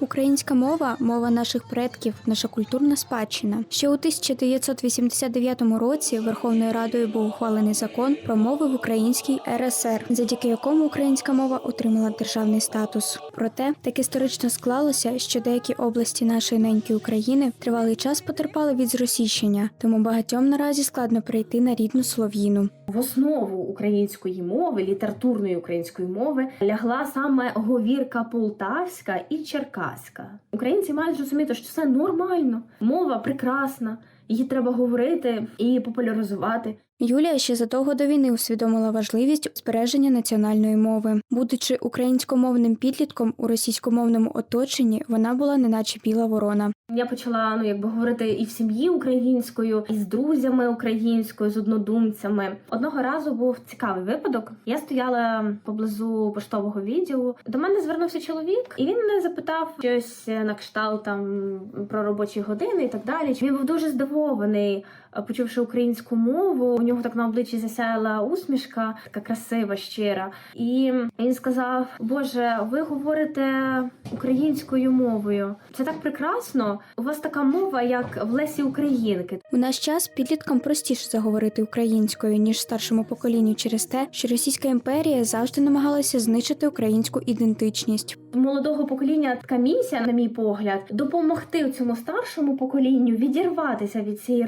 Українська мова мова наших предків, наша культурна спадщина. Ще у 1989 році Верховною Радою був ухвалений закон про мови в Українській РСР, завдяки якому українська мова отримала державний статус. Проте так історично склалося, що деякі області нашої неньки України тривалий час потерпали від зросійщення, тому багатьом наразі складно перейти на рідну слов'їну. В основу української мови, літературної української мови, лягла саме говірка полтавська і черкаська. Українці мають зрозуміти, що це нормально. Мова прекрасна, її треба говорити і популяризувати. Юлія ще задовго до війни усвідомила важливість збереження національної мови. Будучи українськомовним підлітком у російськомовному оточенні, вона була неначе біла ворона. Я почала ну якби говорити і в сім'ї українською, і з друзями українською, з однодумцями. Одного разу був цікавий випадок. Я стояла поблизу поштового відділу. До мене звернувся чоловік, і він мене запитав щось на кшталт там про робочі години і так далі. Він був дуже здивований, е, почувши українську мову. У нього так на обличчі засяяла усмішка, така красива, щира. І він сказав: Боже, ви говорите українською мовою. Це так прекрасно. У вас така мова, як в Лесі Українки. У наш час підліткам простіше заговорити українською ніж старшому поколінню через те, що Російська імперія завжди намагалася знищити українську ідентичність. Молодого покоління така місія, на мій погляд, допомогти цьому старшому поколінню відірватися від цієї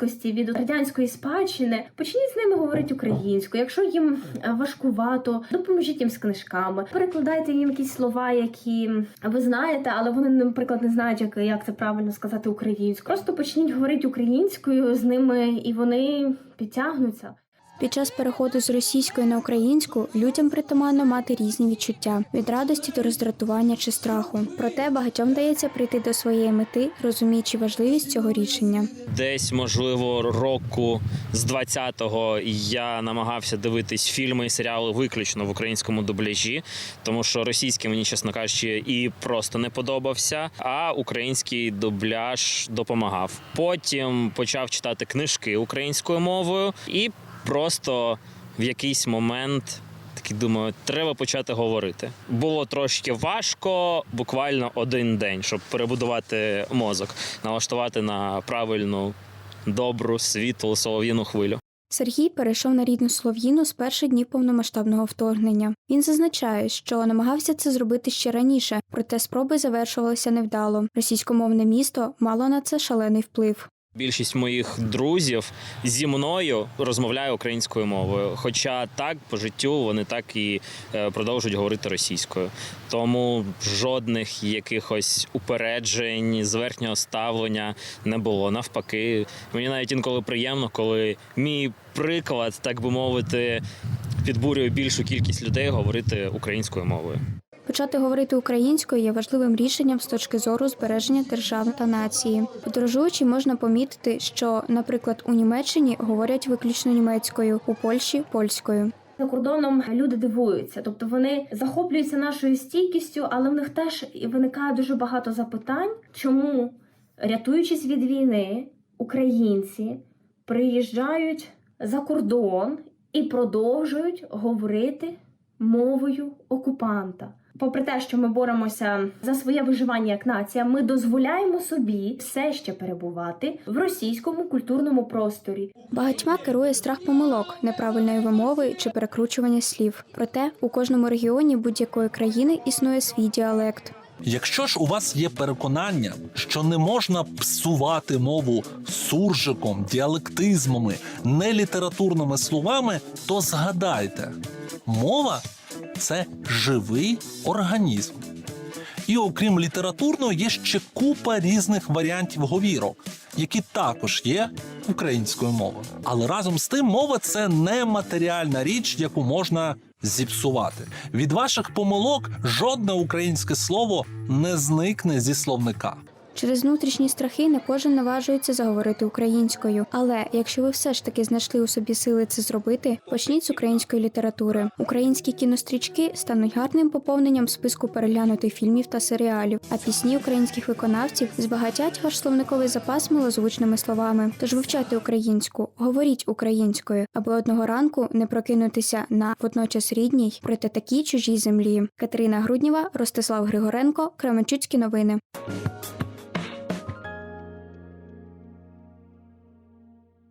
радянськості, від радянської спадщини. Почніть з ними говорити українською. Якщо їм е, важкувато, допоможіть їм з книжками. Перекладайте їм якісь слова, які ви знаєте, але вони, наприклад, не знають, як, як це правильно сказати українською. Просто почніть говорити українською з ними, і вони підтягнуться. Під час переходу з російської на українську людям притаманно мати різні відчуття від радості до роздратування чи страху. Проте багатьом вдається прийти до своєї мети, розуміючи важливість цього рішення. Десь, можливо, року з 20-го я намагався дивитись фільми і серіали виключно в українському дубляжі, тому що російський мені, чесно кажучи, і просто не подобався. А український дубляж допомагав. Потім почав читати книжки українською мовою і просто в якийсь момент. Такий думаю, треба почати говорити. Було трошки важко, буквально один день, щоб перебудувати мозок, налаштувати на правильну, добру, світлу солов'їну хвилю. Сергій перейшов на рідну слов'їну з перших днів повномасштабного вторгнення. Він зазначає, що намагався це зробити ще раніше, проте спроби завершувалися невдало. Російськомовне місто мало на це шалений вплив. Більшість моїх друзів зі мною розмовляє українською мовою. Хоча так по життю вони так і е, продовжують говорити російською. Тому жодних якихось упереджень, зверхнього ставлення не було. Навпаки, мені навіть інколи приємно, коли мій приклад, так би мовити, підбурює більшу кількість людей говорити українською мовою. Почати говорити українською є важливим рішенням з точки зору збереження держави та нації. Подорожуючи, можна помітити, що, наприклад, у Німеччині говорять виключно німецькою, у Польщі польською. За кордоном люди дивуються, тобто вони захоплюються нашою стійкістю, але в них теж виникає дуже багато запитань, чому, рятуючись від війни, українці приїжджають за кордон і продовжують говорити мовою окупанта. Попри те, що ми боремося за своє виживання як нація, ми дозволяємо собі все ще перебувати в російському культурному просторі. Багатьма керує страх помилок, неправильної вимови чи перекручування слів. Проте у кожному регіоні будь-якої країни існує свій діалект. Якщо ж у вас є переконання, що не можна псувати мову суржиком, діалектизмами, нелітературними словами, то згадайте, мова це живий організм. І окрім літературного, є ще купа різних варіантів говірок, які також є українською мовою. Але разом з тим, мова це не матеріальна річ, яку можна зіпсувати. Від ваших помилок жодне українське слово не зникне зі словника. Через внутрішні страхи не кожен наважується заговорити українською. Але якщо ви все ж таки знайшли у собі сили це зробити, почніть з української літератури. Українські кінострічки стануть гарним поповненням списку переглянутих фільмів та серіалів, а пісні українських виконавців збагатять ваш словниковий запас милозвучними словами. Тож вивчайте українську, говоріть українською, аби одного ранку не прокинутися на водночас рідній, проте такій чужій землі. Катерина Грудніва, Ростислав Григоренко, Кременчуцькі новини.